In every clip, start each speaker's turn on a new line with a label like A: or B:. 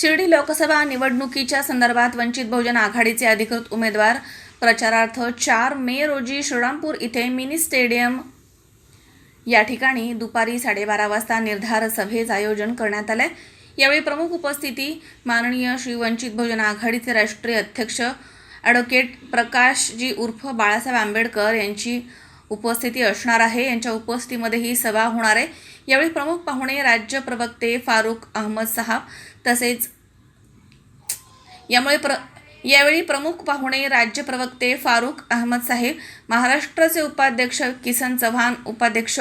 A: शिर्डी लोकसभा निवडणुकीच्या संदर्भात वंचित बहुजन आघाडीचे अधिकृत उमेदवार प्रचारार्थ चार मे रोजी श्रीरामपूर इथे मिनी स्टेडियम या ठिकाणी दुपारी साडेबारा वाजता निर्धार सभेचं आयोजन करण्यात आलंय यावेळी प्रमुख उपस्थिती माननीय श्री वंचित बहुजन आघाडीचे राष्ट्रीय अध्यक्ष ॲडव्होकेट प्रकाशजी उर्फ बाळासाहेब आंबेडकर यांची उपस्थिती असणार आहे. यांच्या उपस्थितीमध्ये ही सभा होणार आहे. यावेळी प्रमुख पाहुणे राज्य प्रवक्ते फारुख अहमद साहब तसेच यामुळे प्र यावेळी प्रमुख पाहुणे राज्य प्रवक्ते फारुख अहमद साहेब महाराष्ट्राचे उपाध्यक्ष किसन चव्हाण उपाध्यक्ष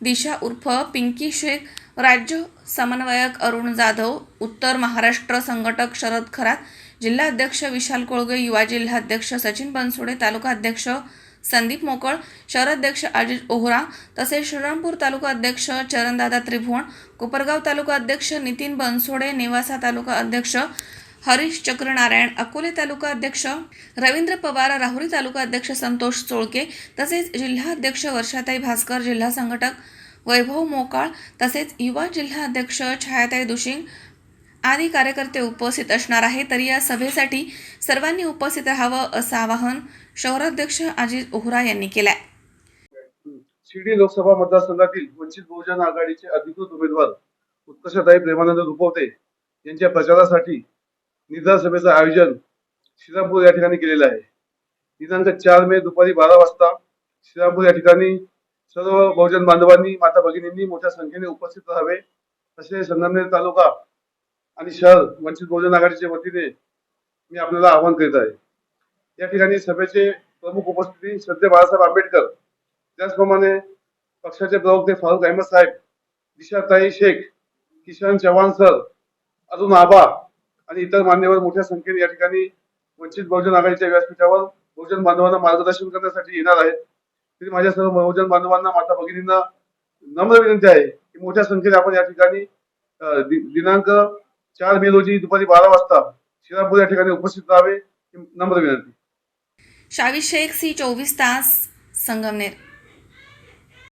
A: दिशा उर्फ पिंकी शेख राज्य समन्वयक अरुण जाधव उत्तर महाराष्ट्र संघटक शरद खरात जिल्हाध्यक्ष विशाल कोळगे युवा जिल्हाध्यक्ष सचिन बनसोडे तालुका अध्यक्ष संदीप मोकळ शहराध्यक्ष अजित ओहरा तसेच श्रीरामपूर तालुका अध्यक्ष चरणदादा त्रिभुवन कोपरगाव तालुका अध्यक्ष नितीन बनसोडे नेवासा तालुका अध्यक्ष हरीश चक्रनारायण अकोले तालुका अध्यक्ष रवींद्र पवार राहुरी तालुका अध्यक्ष संतोष चोळके तसेच जिल्हाध्यक्ष वर्षाताई भास्कर जिल्हा संघटक वैभव मोकाळ तसेच युवा जिल्हा अध्यक्ष छायाताई दुशिंग आदी कार्यकर्ते उपस्थित असणार आहे तर या सभेसाठी सर्वांनी उपस्थित राहावं असं आवाहन शहराध्यक्ष अजित ओहरा यांनी केलं आहे
B: शिर्डी लोकसभा मतदारसंघातील वंचित बहुजन आघाडीचे अधिकृत उमेदवार उत्कर्षताई प्रेमानंद रुपवते यांच्या प्रचारासाठी निधान सभेचं आयोजन श्रीरामपूर या ठिकाणी केलेलं आहे. दिनांक चार मे दुपारी बारा वाजता श्रीरामपूर या ठिकाणी सर्व बहुजन बांधवांनी माता भगिनींनी मोठ्या संख्येने उपस्थित राहावे असे संगमनेर तालुका आणि शहर वंचित बहुजन आघाडीच्या वतीने मी आपल्याला आवाहन करीत आहे. या ठिकाणी सभेचे प्रमुख उपस्थिती श्रद्धे बाळासाहेब आंबेडकर. त्याचप्रमाणे पक्षाचे प्रवक्ते फारुख अहमद साहेब दिशाताई शेख किशन चव्हाण सर अरुण आबा आणि इतर मान्यवर मोठ्या संख्येने या ठिकाणी वंचित बहुजन आघाडीच्या व्यासपीठावर बहुजन बांधवांना मार्गदर्शन करण्यासाठी येणार आहेत. तरी माझ्या सर्व बहुजन बांधवांना माता भगिनींना नम्र विनंती आहे की मोठ्या संख्येने आपण या ठिकाणी दि- दिनांक चार मे रोजी दुपारी बारा वाजता श्रीरामपूर या ठिकाणी उपस्थित राहावे नम्र विनंती.
A: शावी शेख सी चोवीस तास संगमनेर.